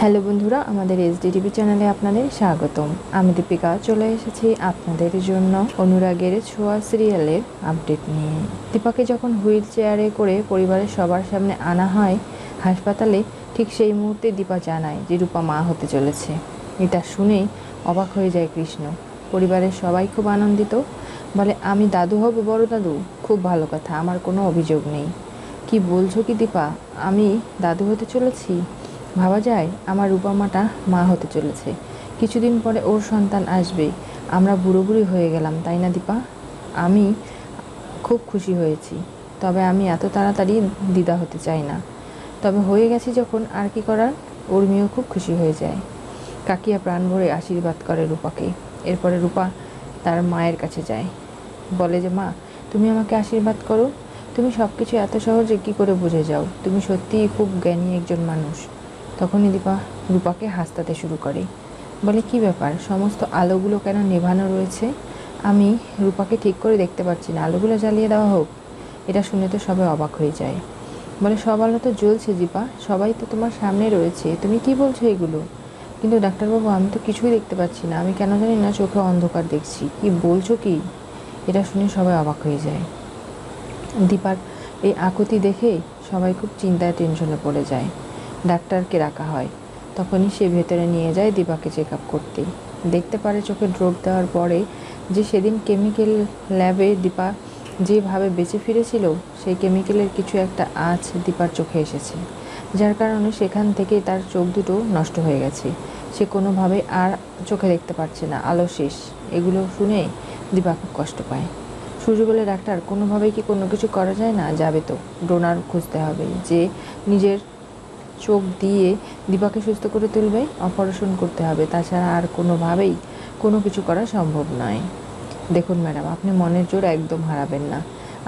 Hello বন্ধুরা, আমাদের SD TV চ্যানেলে আপনাদের স্বাগতম। আমি দীপিকা, চলে এসেছি আপনাদের জন্য অনুরাগের ছোঁয়া সিরিয়ালের আপডেট নিয়ে। দীপাকে যখন হুইল চেয়ারে করে পরিবারের সবার সামনে আনা হয় হাসপাতালে, ঠিক সেই মুহূর্তে দীপা জানায় যে রূপা মা হতে চলেছে। এটা শুনেই অবাক হয়ে যায় কৃষ্ণ। পরিবারের সবাই খুব আনন্দিত। বলে, আমি দাদু হব, বড় দাদু? খুব ভালো কথা, আমার কোনো অভিযোগ নেই। কি বলছো কি দীপা? আমি দাদু হতে চলেছি? ভাবা যায়, আমার রূপামাটা মা হতে চলেছে। কিছুদিন পরে ওর সন্তান আসবে আমরা বুড়ো বুড়ি হয়ে গেলাম, তাই না দীপা? আমি খুব খুশি হয়েছি। তবে আমি এত তাড়াতাড়ি দিদা হতে চাই না। তবে হয়ে গেছি যখন আর কি করার উর্মিও খুব খুশি হয়ে যায়। কাকিয়া প্রাণ ভরে আশীর্বাদ করে রূপাকে। এরপরে রূপা তার মায়ের কাছে যায়। বলে যে, মা, তুমি আমাকে আশীর্বাদ করো। তুমি সব কিছু এত সহজে কী করে বুঝে যাও? তুমি সত্যিই খুব জ্ঞানী একজন মানুষ। তখনই দীপা রূপাকে হাসতাতে শুরু করে। বলে, কি ব্যাপার? সমস্ত আলোগুলো কেন নেভানো রয়েছে? আমি রূপাকে ঠিক করে দেখতে পাচ্ছি না। আলোগুলো জ্বালিয়ে দেওয়া হোক এটা শুনে তো সবাই অবাক হয়ে যায়। বলে, সব আলো তো জ্বলছে দীপা। সবাই তো তোমার সামনে রয়েছে। তুমি কি বলছো এগুলো? কিন্তু ডাক্তারবাবু, আমি তো কিছুই দেখতে পাচ্ছি না। আমি কেন জানি না চোখে অন্ধকার দেখছি। কি বলছো কি এটা শুনে সবাই অবাক হয়ে যায়। দীপার এই আকুতি দেখে সবাই খুব চিন্তায়, টেনশনে পড়ে যায়। ডাক্তারকে রাখা হয়। তখনই সে ভেতরে নিয়ে যায় দীপাকে চেক আপ করতে দেখতে পারে চোখে ড্রপ দেওয়ার পরে যে সেদিন কেমিক্যাল ল্যাবে দীপা যেভাবে বেঁচে ফিরেছিল, সেই কেমিক্যালের কিছু একটা আঁচ দীপার চোখে এসেছে। যার কারণে সেখান থেকে তার চোখ দুটো নষ্ট হয়ে গেছে। সে কোনোভাবে আর চোখে দেখতে পারছে না। আলো শেষ। এগুলো শুনে দীপা খুব কষ্ট পায়। সূর্য বলে, ডাক্তার, কোনোভাবেই কি কোনো কিছু করা যায় না? যাবে তো। ডোনার খুঁজতে হবে যে নিজের চোখ দিয়ে দীপাকে সুস্থ করে তুলবে, অপারেশন করতে হবে। তাছাড়া আর কোনোভাবেই কোনো কিছু করা সম্ভব নয়। দেখুন ম্যাডাম, আপনি মনের জোর একদম হারাবেন না।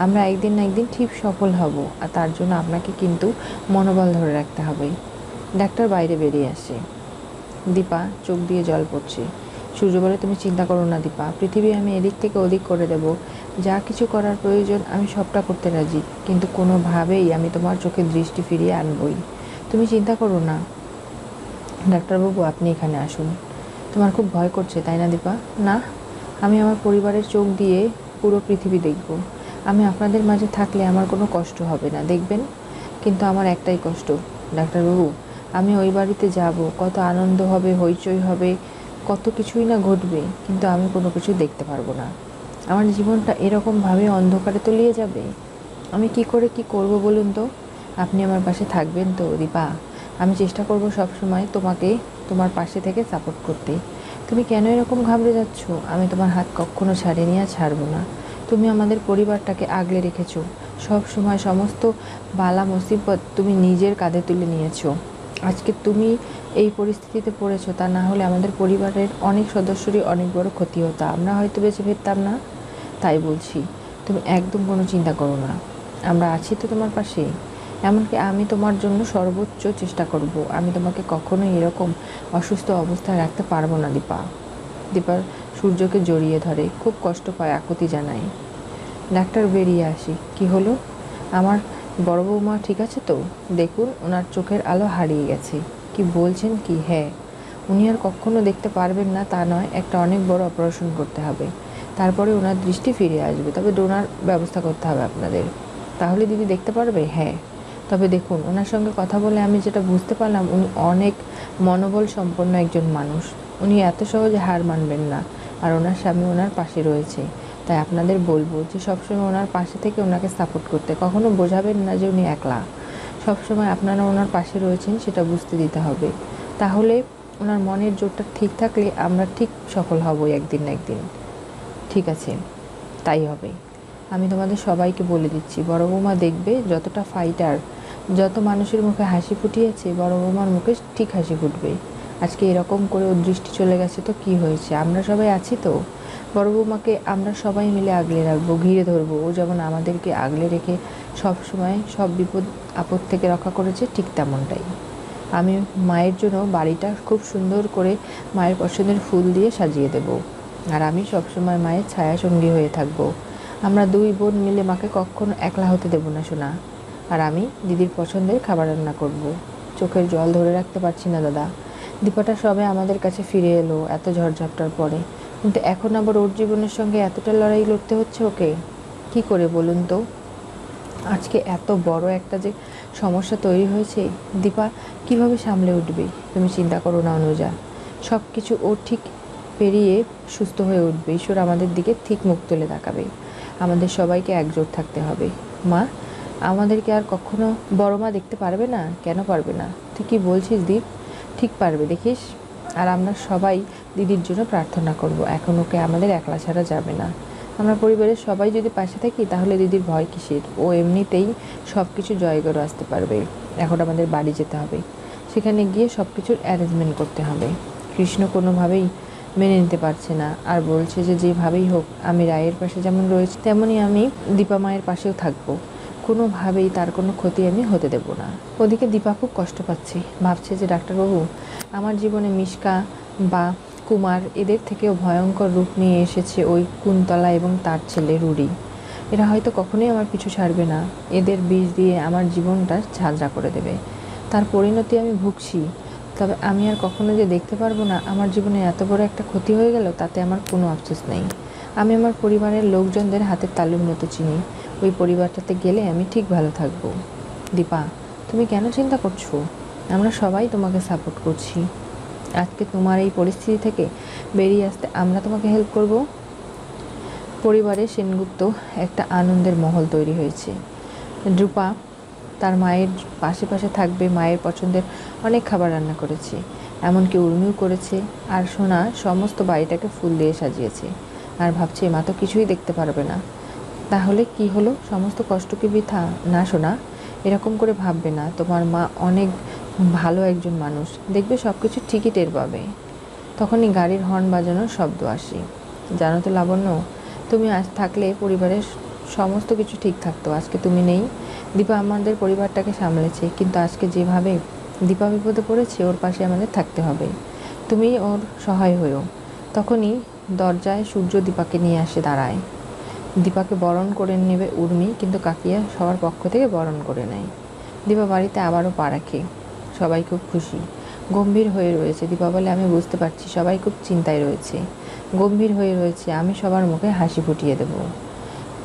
আমরা একদিন না একদিন ঠিক সফল হব, আর তার জন্য আপনাকে কিন্তু মনোবল ধরে রাখতে হবে। ডাক্তার বাইরে বেরিয়ে আসে। দীপা, চোখ দিয়ে জল পড়ছে। সূর্য বলে, তুমি চিন্তা করো না দীপা, পৃথিবী আমি এদিক থেকে ওদিক করে দেব। যা কিছু করার প্রয়োজন আমি সবটা করতে রাজি, কিন্তু কোনোভাবেই আমি তোমার চোখে দৃষ্টি ফিরিয়ে আনবই। তুমি চিন্তা করো না। ডাক্তারবাবু, আপনি এখানে আসুন। তোমার খুব ভয় করছে, তাই না দীপা? না, আমি আমার পরিবারের চোখ দিয়ে পুরো পৃথিবী দেখব। আমি আপনাদের মাঝে থাকলে আমার কোনো কষ্ট হবে না, দেখবেন? কিন্তু আমার একটাই কষ্ট, ডাক্তারবাবু, আমি ওই বাড়িতে যাব। কত আনন্দ হবে, হইচই হবে, কত কিছুই না ঘটবে, কিন্তু আমি কোনো কিছু দেখতে পারব না। আমার জীবনটা এরকমভাবে অন্ধকারে তলিয়ে যাবে? আমি কি করে কি করব বলুন তো? আপনি আমার পাশে থাকবেন তো, দীপা। আমি চেষ্টা করব সব সময় তোমাকে তোমার পাশে থেকে সাপোর্ট করতে। তুমি কেন এরকম ঘাবড়ে যাচ্ছ? আমি তোমার হাত কখনো ছাড়িনি আর ছাড়বো না। তুমি আমাদের পরিবারটাকে আগলে রেখেছো। সব সময় সমস্ত বালা মুসিবত তুমি নিজের কাঁধে তুলে নিয়েছো। আজকে তুমি এই পরিস্থিতিতে পড়েছো, তা না হলে আমাদের পরিবারের অনেক সদস্যরই অনেক বড় ক্ষতি হতো। আমরা হয়তো বেঁচে ফিরতাম না। তাই বলছি, তুমি একদম কোনো চিন্তা করো না। আমরা আছি তো তোমার পাশে। এমনকি আমি তোমার জন্য সর্বোচ্চ চেষ্টা করব। আমি তোমাকে কখনোই এরকম অসুস্থ অবস্থায় রাখতে পারব না, দীপা। দীপার সূর্যকে জড়িয়ে ধরে খুব কষ্ট পায় আকুতি জানায়। ডাক্তার, বেরিয়ে আসি। কি হলো? আমার বড় বৌমা ঠিক আছে তো? দেখুন, ওনার চোখের আলো হারিয়ে গেছে। কি বলছেন? কি? হ্যাঁ। উনি আর কখনো দেখতে পারবেন না, তা নয়, একটা অনেক বড় অপারেশন করতে হবে। তারপরে ওনার দৃষ্টি ফিরে আসবে। তবে ডোনার ব্যবস্থা করতে হবে আপনাদের। তাহলে দিদি দেখতে পারবে? হ্যাঁ। তবে দেখুন, ওনার সঙ্গে কথা বলে আমি যেটা বুঝতে পারলাম, উনি অনেক মনোবল সম্পন্ন একজন মানুষ। উনি এত সহজে হার মানবেন না আর ওনার স্বামী ওনার পাশে রয়েছে। তাই আপনাদের বলব যে, সবসময় ওনার পাশে থেকে ওনাকে সাপোর্ট করতে। কখনো বোঝাবেন না যে, উনি একলা। সবসময় আপনারা ওনার পাশে রয়েছেন, সেটা বুঝতে দিতে হবে। তাহলে ওনার মনের জোরটা ঠিক থাকলে আমরা ঠিক সফল হব একদিন না একদিন। ঠিক আছে, তাই হবে। আমি তোমাদের সবাইকে বলে দিচ্ছি, বড় বৌমা দেখবে যতটা ফাইটার যত মানুষের মুখে হাসি ফুটিয়েছে, বড় বৌমার মুখে ঠিক হাসি ফুটবে আজকে এরকম করে ওর দৃষ্টি চলে গেছে তো কি হয়েছে? আমরা সবাই আছি তো? বড় বৌমাকে আমরা সবাই মিলে আগলে রাখব, ঘিরে ধরবো। ও যেমন আমাদেরকে আগলে রেখে সব সময় সব বিপদ, আপদ থেকে রক্ষা করেছে, ঠিক তেমনটাই। আমি মায়ের জন্য বাড়িটা খুব সুন্দর করে মায়ের পছন্দের ফুল দিয়ে সাজিয়ে দেব। আর আমি সবসময় মায়ের ছায়া সঙ্গী হয়ে থাকব। আমরা দুই বোন মিলে মাকে কখনো একলা হতে দেব না শোনা আর আমি দিদির পছন্দের খাবার রান্না করব। চোখের জল ধরে রাখতে পারছি না, দাদা। দীপাটা সবে আমাদের কাছে ফিরে এলো এত ঝড়ঝাপটার পরে। কিন্তু এখন আবার ওর জীবনের সঙ্গে এতটা লড়াই লড়তে হচ্ছে ওকে? কি করে বলুন তো? আজকে এত বড় একটা যে সমস্যা তৈরি হয়েছে, দীপা কীভাবে সামলে উঠবে? তুমি চিন্তা করো না, অনুজা। সব কিছু ও ঠিক পেরিয়ে সুস্থ হয়ে উঠবে। ঈশ্বর আমাদের দিকে ঠিক মুখ তুলে তাকাবে। আমাদের সবাইকে একজোট থাকতে হবে। মা আমাদেরকে আর কখনো বড় মা দেখতে পারবে না? কেন পারবে না? কি বলছিস দীপ? ঠিক পারবে, দেখিস? আর আমরা সবাই দিদির জন্য প্রার্থনা করব। এখন ওকে আমাদের একলা ছাড়া যাবে না। আমরা পরিবারের সবাই যদি পাশে থাকি, তাহলে দিদির ভয় কিসের? ও এমনিতেই সব কিছু জয় করে আসতে পারবে। এখন আমাদের বাড়ি যেতে হবে। সেখানে গিয়ে সব কিছুর অ্যারেঞ্জমেন্ট করতে হবে। কৃষ্ণ কোনোভাবেই মেনে নিতে পারছে না। আর বলছে যে যেভাবেই হোক, আমি রায়ের পাশে যেমন রয়েছি, তেমনই আমি দীপা মায়ের পাশেও থাকব। কোনোভাবেই তার কোনো ক্ষতি আমি হতে দেব না। ওদিকে দীপা খুব কষ্ট পাচ্ছে। ভাবছে যে ডাক্তারবাবু, আমার জীবনে মিশকা বা কুমার এদের থেকেও ভয়ঙ্কর রূপ নিয়ে এসেছে ওই কুন্তলা এবং তার ছেলে রুড়ি এরা হয়তো কখনোই আমার পিছু ছাড়বে না। এদের বিষ দিয়ে আমার জীবনটা ঝাঁঝরা করে দেবে। তার পরিণতি আমি ভুগছি। তবে আমি আর কখনো যে দেখতে পারব না, আমার জীবনে এত বড় একটা ক্ষতি হয়ে গেল, তাতে আমার কোনো আফসোস নেই। আমি আমার পরিবারের লোকজনদের হাতের তালুর মতো চিনি। ওই পরিবারটাতে গেলে আমি ঠিক ভালো থাকব। দীপা, তুমি কেন চিন্তা করছ? আমরা সবাই তোমাকে সাপোর্ট করছি। আজকে তোমার এই পরিস্থিতি থেকে বেরিয়ে আসতে আমরা তোমাকে হেল্প করব। পরিবারে সেনগুপ্ত একটা আনন্দের মহল তৈরি হয়েছে। রূপা তার মায়ের পাশে পাশে থাকবে, মায়ের পছন্দের অনেক খাবার রান্না করেছে। এমনকি উর্মিও করেছে আর সোনা সমস্ত বাড়িটাকে ফুল দিয়ে সাজিয়েছে। আর ভাবছে মা তো কিছুই দেখতে পারবে না। তাহলে কি হলো? সমস্ত কষ্ট কি বৃথা? না শোনা এরকম করে ভাববে না। তোমার মা অনেক ভালো একজন মানুষ। দেখবে সব কিছু ঠিকই টের পাবে। তখনই গাড়ির হর্ন বাজানোর শব্দ আসে। জানো তো লাবণ্য, তুমি আজ থাকলে পরিবারের সমস্ত কিছু ঠিক থাকতো। আজকে তুমি নেই। দীপা আমাদের পরিবারটাকে সামলেছে। কিন্তু আজকে যেভাবে দীপা বিপদে পড়েছে, ওর পাশে আমাদের থাকতে হবে। তুমি ওর সহায় হয়েও। তখনই দরজায় সূর্য দীপাকে নিয়ে আসে দাঁড়ায়। দীপাকে বরণ করে নেবে উর্মি, কিন্তু কাকিয়া সবার পক্ষ থেকে বরণ করে নেয়। দীপা বাড়িতে আবারও পা রাখে। সবাই খুব খুশি। গম্ভীর হয়ে রয়েছে। দীপা বলে, আমি বুঝতে পারছি, সবাই খুব চিন্তায় রয়েছে। গম্ভীর হয়ে রয়েছে, আমি সবার মুখে হাসি ফুটিয়ে দেব।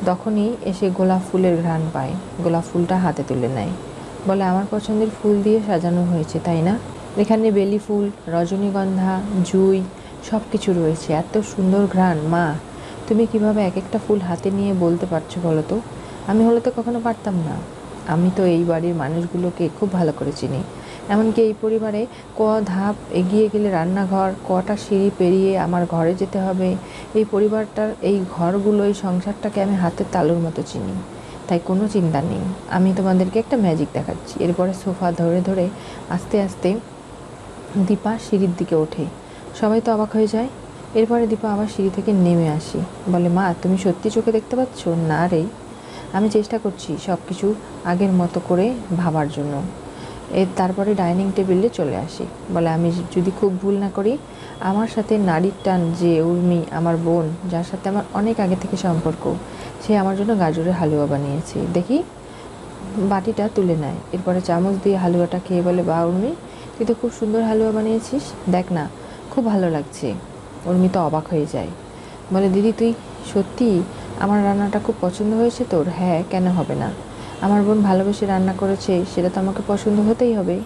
তখনই এসে গোলাপ ফুলের ঘ্রাণ পায়। গোলাপ ফুলটা হাতে তুলে নেয়। বলে, আমার পছন্দের ফুল দিয়ে সাজানো হয়েছে, তাই না? এখানে বেলি ফুল, রজনীগন্ধা, জুই সব কিছু রয়েছে। এত সুন্দর ঘ্রাণ, মা। তুমি কীভাবে এক একটা ফুল হাতে নিয়ে বলতে পারছ বলো তো? আমি হলে তো কখনো পারতাম না। আমি তো এই বাড়ির মানুষগুলোকে খুব ভালো করে চিনি। এমনকি এই পরিবারে ক ধাপ এগিয়ে গেলে রান্নাঘর, কটা সিঁড়ি পেরিয়ে আমার ঘরে যেতে হবে, এই পরিবারটার, এই ঘরগুলো, এই সংসারটাকে আমি হাতের তালুর মতো চিনি। তাই কোনো চিন্তা নেই। আমি তোমাদেরকে একটা ম্যাজিক দেখাচ্ছি। এরপরে সোফা ধরে ধরে আস্তে আস্তে দীপা সিঁড়ির দিকে ওঠে। সবাই তো অবাক হয়ে যায়। এরপরে দীপা আবার সিঁড়ি থেকে নেমে আসি। বলে, মা, তুমি সত্যি চোখে দেখতে পাচ্ছ? না রে। আমি চেষ্টা করছি সব কিছু আগের মতো করে ভাবার জন্য। এর তারপরে ডাইনিং টেবিলে চলে আসি। বলে, আমি যদি খুব ভুল না করি, আমার সাথে নারীর টান যে উর্মি আমার বোন, যার সাথে আমার অনেক আগে থেকে সম্পর্ক, সে আমার জন্য গাজরের হালুয়া বানিয়েছে। দেখি। বাটিটা তুলে নেয়। এরপরে চামচ দিয়ে হালুয়াটা খেয়ে বলে বা উর্মি, তুই তো খুব সুন্দর হালুয়া বানিয়েছিস। দেখ না, খুব ভালো লাগছে। উর্মি তো অবাক হয়ে যায়। বলে, দিদি, তুই সত্যি আমার রান্নাটা খুব পছন্দ হয়েছে তোর? হ্যাঁ কেন হবে না? আমার বোন ভালোবেসে রান্না করেছে, সেটা তো আমাকে পছন্দ হতেই হবে।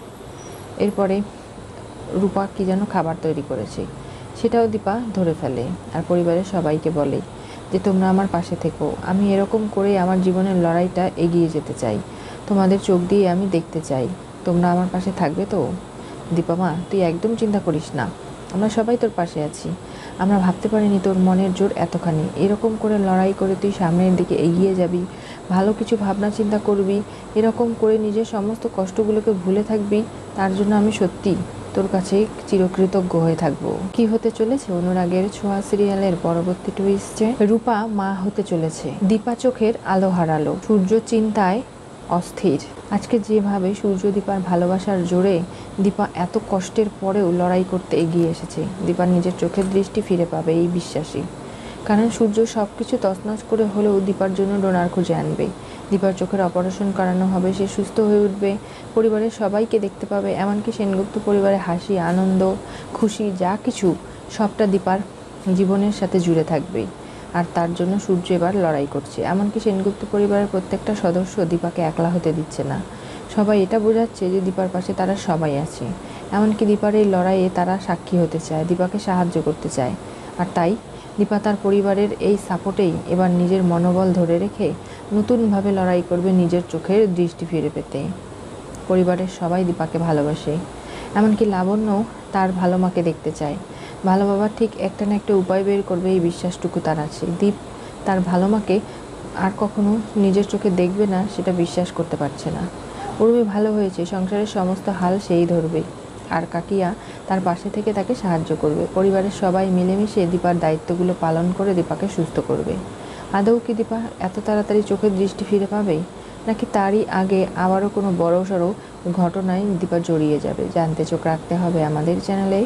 এরপরে রূপা কি যেন খাবার তৈরি করেছে, সেটাও দীপা ধরে ফেলে আর পরিবারের সবাইকে বলে যে, তোমরা আমার পাশে থেকো। আমি এরকম করে আমার জীবনের লড়াইটা এগিয়ে যেতে চাই। তোমাদের চোখ দিয়ে আমি দেখতে চাই। তোমরা আমার পাশে থাকবে তো? দীপা মা, তুই একদম চিন্তা করিস না। আমরা সবাই তোর পাশে আছি। আমরা ভাবতে পারিনি তোর মনের জোর এতখানি। এরকম করে লড়াই করে তুই সামনের দিকে এগিয়ে যাবি, ভালো কিছু ভাবনা চিন্তা করবি, এরকম করে নিজের সমস্ত কষ্টগুলোকে ভুলে থাকবি, তার জন্য আমি সত্যি তোর কাছে চিরকৃতজ্ঞ হয়ে থাকব। কি হতে চলেছে অনুরাগের ছোঁয়া সিরিয়ালের পরবর্তী টুইস্টে রূপা মা হতে চলেছে। দীপা চোখের আলো হারালো সূর্য চিন্তায় অস্থির। আজকে যেভাবে সূর্য দীপার ভালোবাসার জোরে দীপা এত কষ্টের পরেও লড়াই করতে এগিয়ে এসেছে, দীপার নিজের চোখের দৃষ্টি ফিরে পাবে এই বিশ্বাসী। কারণ সূর্য সব কিছু তছনছ করে হলেও দীপার জন্য ডোনার খুঁজে আনবে। দীপার চোখের অপারেশন করানো হবে, সে সুস্থ হয়ে উঠবে, পরিবারের সবাইকে দেখতে পাবে, এমনকি সেনগুপ্ত পরিবারে হাসি, আনন্দ, খুশি, যা কিছু সবটা দীপার জীবনের সাথে জুড়ে থাকবে। আর তার জন্য সূর্য এবার লড়াই করছে। এমনকি সেনগুপ্ত পরিবারের প্রত্যেকটা সদস্য দীপাকে একলা হতে দিচ্ছে না। সবাই এটা বোঝাচ্ছে যে দীপার পাশে তারা সবাই আছে। এমনকি দীপার এই লড়াইয়ে তারা সাক্ষী হতে চায়, দীপাকে সাহায্য করতে চায়। আর তাই দীপা তার পরিবারের এই সাপোর্টেই এবার নিজের মনোবল ধরে রেখে নতুনভাবে লড়াই করবে নিজের চোখের দৃষ্টি ফিরে পেতে। পরিবারের সবাই দীপাকে ভালোবাসে। এমনকি লাবণ্য তার ভালো মাকে দেখতে চায়। ভালো বাবার ঠিক একটা না একটা উপায় বের করবে এই বিশ্বাসটুকু তার আছে। দীপ তার ভালো মাকে আর কখনো নিজের চোখে দেখবে না, সেটা বিশ্বাস করতে পারছে না। উর্মি ভালো হয়েছে, সংসারের সমস্ত হাল সেই ধরবে। আর কাকিয়া তার পাশে থেকে তাকে সাহায্য করবে। পরিবারের সবাই মিলেমিশে দীপার দায়িত্বগুলো পালন করে দীপাকে সুস্থ করবে। আদৌ কি দীপা এত তাড়াতাড়ি চোখের দৃষ্টি ফিরে পাবে? নাকি তারই আগে আবারও কোনো বড় সড়ো ঘটনায় দীপা জড়িয়ে যাবে? জানতে চোখ রাখতে হবে আমাদের চ্যানেলে।